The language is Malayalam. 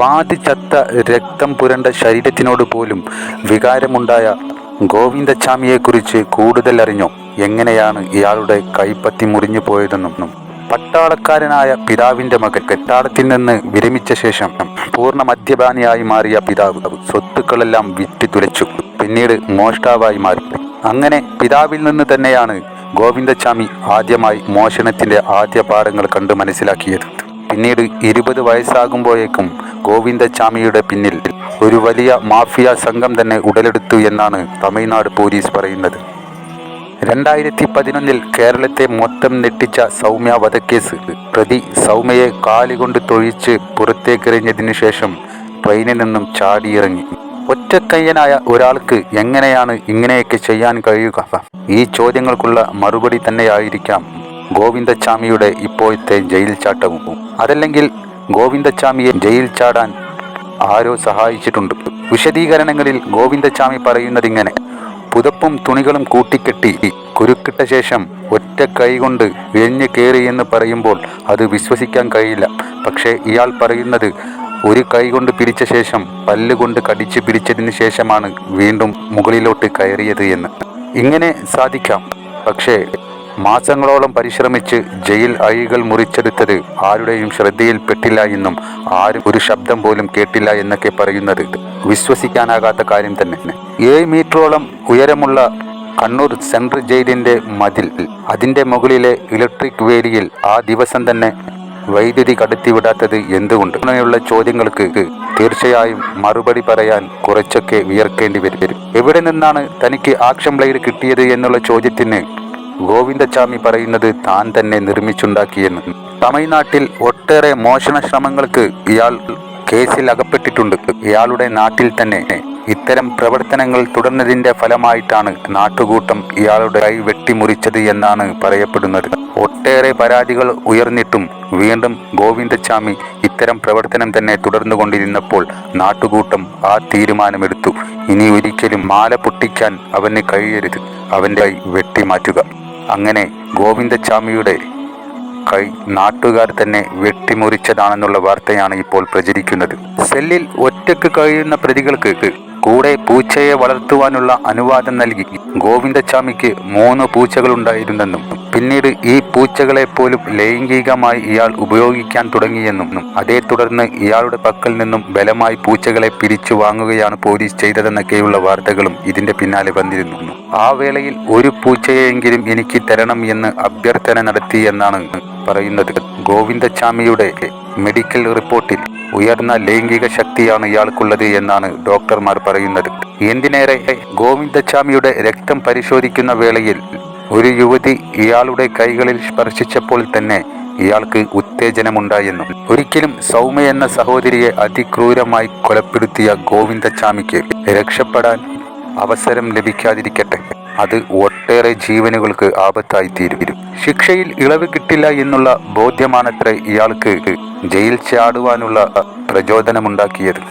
പാതി ചത്ത രക്തം പുരണ്ട ശരീരത്തിനോട് പോലും വികാരമുണ്ടായ ഗോവിന്ദച്ചാമിയെക്കുറിച്ച് കൂടുതൽ അറിഞ്ഞോ എങ്ങനെയാണ് ഇയാളുടെ കൈപ്പത്തി മുറിഞ്ഞു പോയതെന്നും പട്ടാളക്കാരനായ പിതാവിന്റെ മകൻ കെട്ടാടത്തിൽ നിന്ന് വിരമിച്ച ശേഷം പൂർണ മദ്യപാനിയായി മാറിയ പിതാവ് സ്വത്തുക്കളെല്ലാം വിറ്റ് തുലച്ചു പിന്നീട് മോഷ്ടാവായി മാറി. അങ്ങനെ പിതാവിൽ നിന്ന് തന്നെയാണ് ഗോവിന്ദച്ചാമി ആദ്യമായി മോഷണത്തിന്റെ ആദ്യ പാഠങ്ങൾ കണ്ട് മനസ്സിലാക്കിയത്. പിന്നീട് ഇരുപത് വയസ്സാകുമ്പോഴേക്കും ഗോവിന്ദച്ചാമിയുടെ പിന്നിൽ ഒരു വലിയ മാഫിയ സംഘം തന്നെ ഉടലെടുത്തു എന്നാണ് തമിഴ്നാട് പോലീസ് പറയുന്നത്. രണ്ടായിരത്തി പതിനൊന്നിൽ കേരളത്തെ മൊത്തം ഞെട്ടിച്ച സൗമ്യ വധക്കേസ് പ്രതി സൗമ്യയെ കാലുകൊണ്ട് തൊഴിച്ച് പുറത്തേക്കെറിഞ്ഞതിനു ശേഷം ട്രെയിനിൽ നിന്നും ചാടിയിറങ്ങി. ഒറ്റക്കയ്യനായ ഒരാൾക്ക് എങ്ങനെയാണ് ഇങ്ങനെയൊക്കെ ചെയ്യാൻ കഴിയുക? ഈ ചോദ്യങ്ങൾക്കുള്ള മറുപടി തന്നെയായിരിക്കാം ഗോവിന്ദച്ചാമിയുടെ ഇപ്പോഴത്തെ ജയിൽ ചാട്ടവും. അതല്ലെങ്കിൽ ഗോവിന്ദച്ചാമിയെ ജയിൽ ചാടാൻ ആരോ സഹായിച്ചിട്ടുണ്ട്. വിശദീകരണങ്ങളിൽ ഗോവിന്ദച്ചാമി പറയുന്നതിങ്ങനെ. പുതപ്പും തുണികളും കൂട്ടിക്കെട്ടി കുരുക്കിട്ട ശേഷം ഒറ്റ കൈകൊണ്ട് ഇഴഞ്ഞു കയറി എന്ന് പറയുമ്പോൾ അത് വിശ്വസിക്കാൻ കഴിയില്ല. പക്ഷേ ഇയാൾ പറയുന്നത് ഒരു കൈ കൊണ്ട് പിടിച്ച ശേഷം പല്ലുകൊണ്ട് കടിച്ച് പിരിച്ചതിന് ശേഷമാണ് വീണ്ടും മുകളിലോട്ട് കയറിയത് എന്ന്. ഇങ്ങനെ സാധിക്കാം. പക്ഷേ മാസങ്ങളോളം പരിശ്രമിച്ച് ജയിൽ അഴികൾ മുറിച്ചെടുത്തത് ആരുടെയും ശ്രദ്ധയിൽപ്പെട്ടില്ല എന്നും ആരും ഒരു ശബ്ദം പോലും കേട്ടില്ല എന്നൊക്കെ പറയുന്നത് വിശ്വസിക്കാനാകാത്ത കാര്യം തന്നെ. ഏഴ് മീറ്ററോളം ഉയരമുള്ള കണ്ണൂർ സെൻട്രൽ ജയിലിന്റെ മതിൽ അതിന്റെ മുകളിലെ ഇലക്ട്രിക് വേലിയിൽ ആ ദിവസം തന്നെ വൈദ്യുതി കടത്തിവിടാത്തത് എന്തുകൊണ്ട്? അങ്ങനെയുള്ള ചോദ്യങ്ങൾക്ക് തീർച്ചയായും മറുപടി പറയാൻ കുറച്ചൊക്കെ വിയർക്കേണ്ടി വരും. എവിടെ നിന്നാണ് തനിക്ക് ആക്ഷൻ ബ്ലേഡ് കിട്ടിയത് എന്നുള്ള ചോദ്യത്തിന് ഗോവിന്ദച്ചാമി പറയുന്നത് താൻ തന്നെ നിർമ്മിച്ചുണ്ടാക്കിയെന്ന്. തമിഴ്നാട്ടിൽ ഒട്ടേറെ മോഷണ ശ്രമങ്ങൾക്ക് ഇയാൾ കേസിൽ അകപ്പെട്ടിട്ടുണ്ട്. ഇയാളുടെ നാട്ടിൽ തന്നെ ഇത്തരം പ്രവർത്തനങ്ങൾ തുടർന്നതിന്റെ ഫലമായിട്ടാണ് നാട്ടുകൂട്ടം ഇയാളുടെ കൈ വെട്ടിമുറിച്ചത് എന്നാണ് പറയപ്പെടുന്നത്. ഒട്ടേറെ പരാതികൾ ഉയർന്നിട്ടും വീണ്ടും ഗോവിന്ദച്ചാമി ഇത്തരം പ്രവർത്തനം തന്നെ തുടർന്നുകൊണ്ടിരുന്നപ്പോൾ നാട്ടുകൂട്ടം ആ തീരുമാനമെടുത്തു. ഇനി ഒരിക്കലും മാല പൊട്ടിക്കാൻ അവന് കഴിയരുത്. അവന്റെ കൈ വെട്ടിമാറ്റുക. അങ്ങനെ ഗോവിന്ദച്ചാമിയുടെ കൈ നാട്ടുകാർ തന്നെ വെട്ടിമുറിച്ചതാണെന്നുള്ള വാർത്തയാണ് ഇപ്പോൾ പ്രചരിക്കുന്നത്. സെല്ലിൽ ഒറ്റയ്ക്ക് കഴിയുന്ന പ്രതികൾക്ക് കൂടെ പൂച്ചയെ വളർത്തുവാനുള്ള അനുവാദം നൽകി. ഗോവിന്ദച്ചാമിക്ക് മൂന്ന് പൂച്ചകളുണ്ടായിരുന്നെന്നും പിന്നീട് ഈ പൂച്ചകളെ പോലും ലൈംഗികമായി ഇയാൾ ഉപയോഗിക്കാൻ തുടങ്ങിയെന്നും അതേ തുടർന്ന് ഇയാളുടെ പക്കൽ നിന്നും ബലമായി പൂച്ചകളെ പിരിച്ചു വാങ്ങുകയാണ് പോലീസ് ചെയ്തതെന്നൊക്കെയുള്ള വാർത്തകളും ഇതിന്റെ പിന്നാലെ വന്നിരുന്നു. ആ വേളയിൽ ഒരു പൂച്ചയെങ്കിലും എനിക്ക് തരണം എന്ന് അഭ്യർത്ഥന നടത്തി എന്നാണ് പറയുന്നത്. ഗോവിന്ദച്ചാമിയുടെ മെഡിക്കൽ റിപ്പോർട്ടിൽ ഉയർന്ന ലൈംഗിക ശക്തിയാണ് ഇയാൾക്കുള്ളത് എന്നാണ് ഡോക്ടർമാർ പറയുന്നത്. എന്തിനേറെ ഗോവിന്ദച്ചാമിയുടെ രക്തം പരിശോധിക്കുന്ന വേളയിൽ ഒരു യുവതി ഇയാളുടെ കൈകളിൽ സ്പർശിച്ചപ്പോൾ തന്നെ ഇയാൾക്ക് ഉത്തേജനമുണ്ടായെന്നും. ഒരിക്കലും സൗമ്യ എന്ന സഹോദരിയെ അതിക്രൂരമായി കൊലപ്പെടുത്തിയ ഗോവിന്ദച്ചാമിക്ക് രക്ഷപ്പെടാൻ അവസരം ലഭിക്കാതിരിക്കട്ടെ. അത് ഒട്ടേറെ ജീവനുകൾക്ക് ആപത്തായി തീരും ശിക്ഷയിൽ ഇളവ് കിട്ടില്ല എന്നുള്ള ബോധ്യമാണത്രേ ഇയാൾക്ക് ജയിൽ ചാടുവാനുള്ള പ്രചോദനമുണ്ടാക്കിയത്.